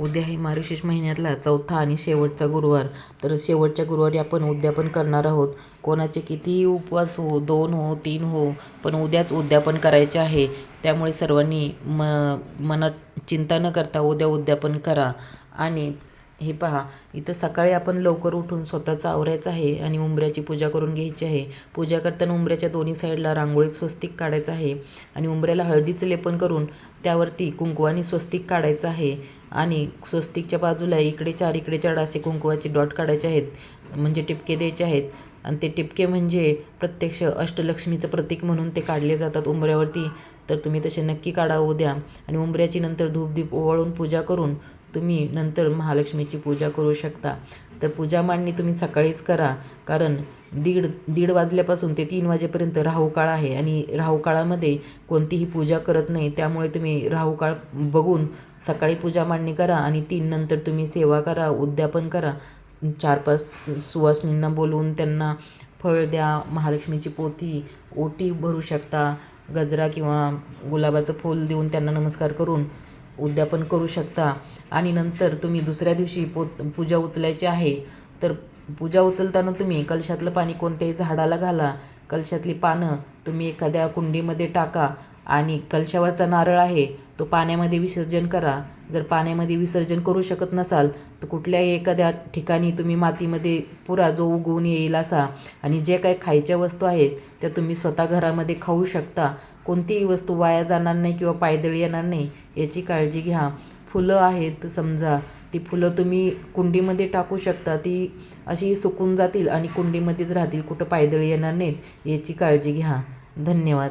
उद्या हे मार्गशीर्ष महिन्यातला चौथा आणि शेवटचा गुरुवार. तर शेवटच्या गुरुवारी आपण उद्यापन करणार आहोत. कोणाचे कितीही उपवास हो दोन हो तीन हो पण उद्याच उद्यापन करायचे आहे. त्यामुळे सर्वांनी म मनात चिंता न करता उद्या उद्यापन करा. आणि हे पहा इथं सकाळी आपण लवकर उठून स्वतःचं आवरायचं आहे आणि उंबऱ्याची पूजा करून घ्यायची आहे. पूजा करताना उंबऱ्याच्या दोन्ही साईडला रांगोळीत स्वस्तिक काढायचं आहे आणि उंबऱ्याला हळदीचं लेपन करून त्यावरती कुंकवानी स्वस्तिक काढायचं आहे. आणि स्वस्तिकच्या बाजूला इकडे चार इकडे चार असे कुंकवाचे डॉट काढायचे आहेत म्हणजे टिपके द्यायचे आहेत. आणि ते टिपके म्हणजे प्रत्यक्ष अष्टलक्ष्मीचं प्रतीक म्हणून ते काढले जातात उंबऱ्यावरती. तर तुम्ही तसे नक्की काढा उद्या. आणि उंबऱ्याची नंतर धूपदीप ओवाळून पूजा करून तुम्ही नंतर महालक्ष्मीची पूजा करू शकता. तर पूजा मांडणी तुम्ही सकाळीच करा. कारण दीड दीड वाजल्यापासून ते तीन वाजेपर्यंत राहूकाळ आहे आणि राहूकाळामध्ये कोणतीही पूजा करत नाही. त्यामुळे तुम्ही राहूकाळ बघून सकाळी पूजा मांडणी करा आणि तीन नंतर तुम्ही सेवा करा उद्यापन करा. चार पाच सुवासिनींना बोलवून त्यांना फळ द्या महालक्ष्मीची पोथी ओटी भरू शकता. गजरा किंवा गुलाबाचं फूल देऊन त्यांना नमस्कार करून उद्यापन करू शकता. आणि नंतर तुम्ही दुसऱ्या दिवशी पो पूजा उचलायची आहे तर पूजा उचलताना तुम्ही कलशातलं पाणी कोणत्याही झाडाला घाला. कलशातली पानं तुम्ही एखाद्या कुंडीमध्ये टाका. आणि कलशावरचा नारळ आहे तो पाण्यामध्ये विसर्जन करा. जर पाण्यामध्ये विसर्जन करू शकत नसाल तर कुठल्याही एखाद्या ठिकाणी तुम्ही मातीमध्ये पुरा जो उगवून येईल असा आणि जे काही खायच्या वस्तू आहेत त्या तुम्ही स्वतः घरामध्ये खाऊ शकता. कोणतीही वस्तू वाया जाणार नाही किंवा पायदळी येणार नाही याची काळजी घ्या. फुलं आहेत समजा ती फुलं तुम्ही कुंडीमध्ये टाकू शकता. ती अशी सुकून जातील आणि कुंडीमध्येच राहतील. कुठं पायदळी येणार नाहीत याची काळजी घ्या. धन्यवाद.